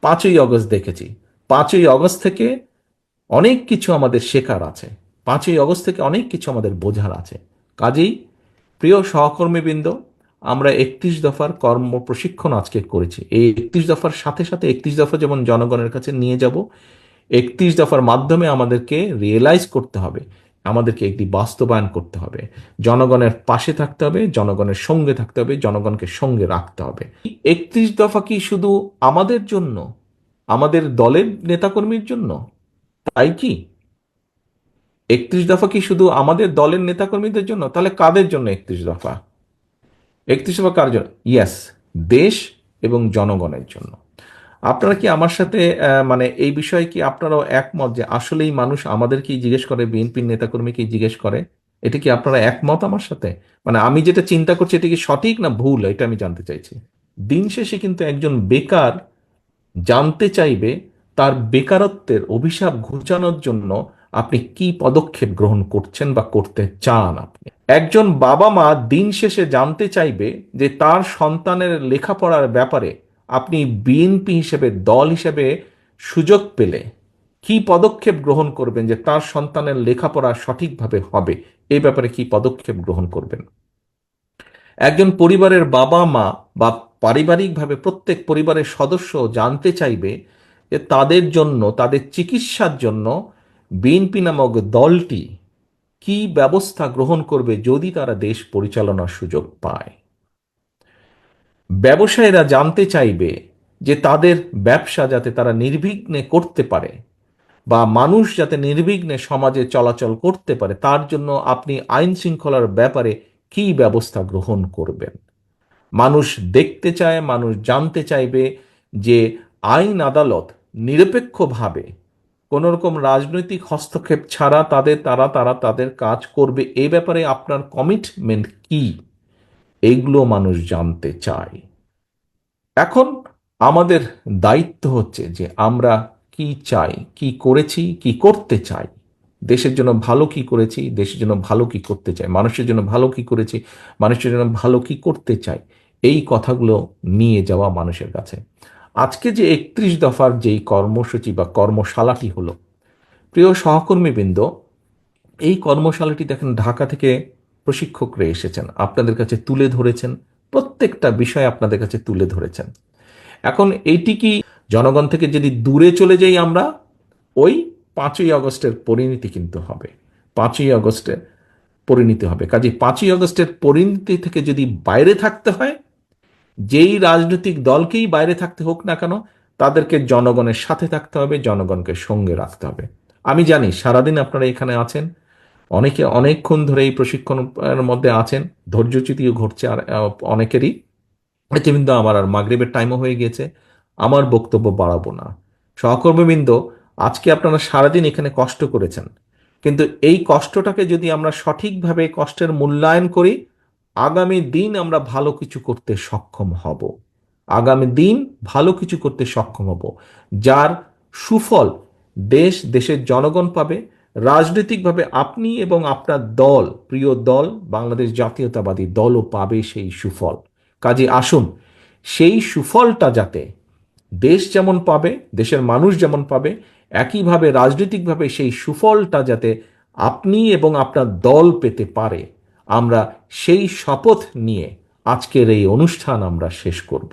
পাঁচই অগস্ট দেখেছি। পাঁচই অগস্ট থেকে অনেক কিছু আমাদের শেখার আছে। পাঁচই অগস্ট থেকে অনেক কিছু আমাদের বোঝার আছে। কাজেই প্রিয় সহকর্মীবৃন্দ, আমরা একত্রিশ দফার কর্ম প্রশিক্ষণ আজকে করেছি। এই একত্রিশ দফার সাথে সাথে একত্রিশ দফা যেমন জনগণের কাছে নিয়ে যাব, একত্রিশ দফার মাধ্যমে আমাদেরকে রিয়েলাইজ করতে হবে আমাদেরকে একটি বাস্তবায়ন করতে হবে। জনগণের পাশে থাকতে হবে, জনগণের সঙ্গে থাকতে হবে, জনগণকে সঙ্গে রাখতে হবে। একত্রিশ দফা কি শুধু আমাদের জন্য? আমাদের দলের নেতাকর্মীর জন্য? তাই কি? একত্রিশ দফা কি শুধু আমাদের দলের নেতাকর্মীদের জন্য? তাহলে কাদের জন্য একত্রিশ দফা? একত্রিশ দফা কার জন্য? ইয়াস দেশ এবং জনগণের জন্য। আপনারা কি আমার সাথে মানে এই বিষয়ে কি আপনারাও একমত যে আসলেই মানুষ আমাদেরকেই জিজ্ঞেস করে, বিএনপির নেতাকর্মীকেই জিজ্ঞেস করে? এটা কি আপনারা একমত আমার সাথে? মানে আমি যেটা চিন্তা করছি এটা কি সঠিক না ভুল, এটা আমি জানতে চাইছি। দিন শেষে কিন্তু একজন বেকার জানতে চাইবে তার বেকারত্বের অভিশাপ ঘুচানোর জন্য আপনি কি পদক্ষেপ গ্রহণ করছেন বা করতে চান আপনি? একজন বাবা মা দিন শেষে জানতে চাইবে যে তার সন্তানের লেখাপড়ার ব্যাপারে আপনি বিএনপি হিসেবে, দল হিসেবে সুযোগ পেলে কি পদক্ষেপ গ্রহণ করবেন যে তার সন্তানের লেখাপড়া সঠিকভাবে হবে? এই ব্যাপারে কি পদক্ষেপ গ্রহণ করবেন? একজন পরিবারের বাবা, মা বা পারিবারিকভাবে প্রত্যেক পরিবারের সদস্য জানতে চাইবে যে তাদের জন্য, তাদের চিকিৎসার জন্য বিএনপি নামক দলটি কি ব্যবস্থা গ্রহণ করবে যদি তারা দেশ পরিচালনার সুযোগ পায়? ব্যবসায়ীরা জানতে চাইবে যে তাদের ব্যবসা যাতে তারা নির্বিঘ্নে করতে পারে বা মানুষ যাতে নির্বিঘ্নে সমাজে চলাচল করতে পারে, তার জন্য আপনি আইন শৃঙ্খলার ব্যাপারে কি ব্যবস্থা গ্রহণ করবেন? মানুষ দেখতে চায়, মানুষ জানতে চাইবে যে আইন আদালত নিরপেক্ষভাবে কোনো রকম রাজনৈতিক হস্তক্ষেপ ছাড়া তাদের, তারা তারা তাদের কাজ করবে। এ ব্যাপারে আপনার কমিটমেন্ট কি? এইগুলো মানুষ জানতে চায়। এখন আমাদের দায়িত্ব হচ্ছে যে আমরা কি চাই, কি করেছি, কি করতে চাই। দেশের জন্য ভালো কি করেছি, দেশের জন্য ভালো কি করতে চাই, মানুষের জন্য ভালো কি করেছি, মানুষের জন্য ভালো কি করতে চাই, এই কথাগুলো নিয়ে যাওয়া মানুষের কাছে। আজকে যে একত্রিশ দফার যেই কর্মসূচি বা কর্মশালাটি হলো, প্রিয় সহকর্মীবৃন্দ, এই কর্মশালাটি দেখেন ঢাকা থেকে প্রশিক্ষকরা এসেছেন, আপনাদের কাছে তুলে ধরেছেন, প্রত্যেকটা বিষয় আপনাদের কাছে তুলে ধরেছেন। এখন এইটি কি জনগণ থেকে যদি দূরে চলে যাই আমরা, ওই পাঁচই আগস্টের পরিণতি কিন্তু হবে। পাঁচই আগস্টে পরিণতি হবে। কাজে পাঁচই আগস্টের পরিণতি থেকে যদি বাইরে থাকতে হয়, যেই রাজনৈতিক দলকেই বাইরে থাকতে হোক না কেন, তাদেরকে জনগণের সাথে থাকতে হবে, জনগণকে সঙ্গে রাখতে হবে। আমি জানি সারাদিন আপনারা এখানে আছেন অনেকে অনেকক্ষণ ধরে এই প্রশিক্ষণের মধ্যে আছেন ধৈর্যচ্যুতিও ঘটছে আর অনেকেরই। কিন্তু আমার আর মাগরিবের টাইমও হয়ে গিয়েছে, আমার বক্তব্য বাড়াবো না। সহকর্মীবৃন্দ, আজকে আপনারা সারাদিন এখানে কষ্ট করেছেন, কিন্তু এই কষ্টটাকে যদি আমরা সঠিকভাবে কষ্টের মূল্যায়ন করি, আগামী দিন আমরা ভালো কিছু করতে সক্ষম হব। আগামী দিন ভালো কিছু করতে সক্ষম হব, যার সুফল দেশ, দেশের জনগণ পাবে রাজনৈতিকভাবে আপনি এবং আপনার দল, প্রিয় দল, বাংলাদেশ জাতীয়তাবাদী দলও পাবে সেই সুফল। কাজে আসুন, সেই সুফলটা যাতে দেশ যেমন পাবে, দেশের মানুষ যেমন পাবে, একইভাবে রাজনৈতিকভাবে সেই সুফলটা যাতে আপনি এবং আপনার দল পেতে পারে। আমরা সেই শপথ নিয়ে আজকের এই অনুষ্ঠান আমরা শেষ করব।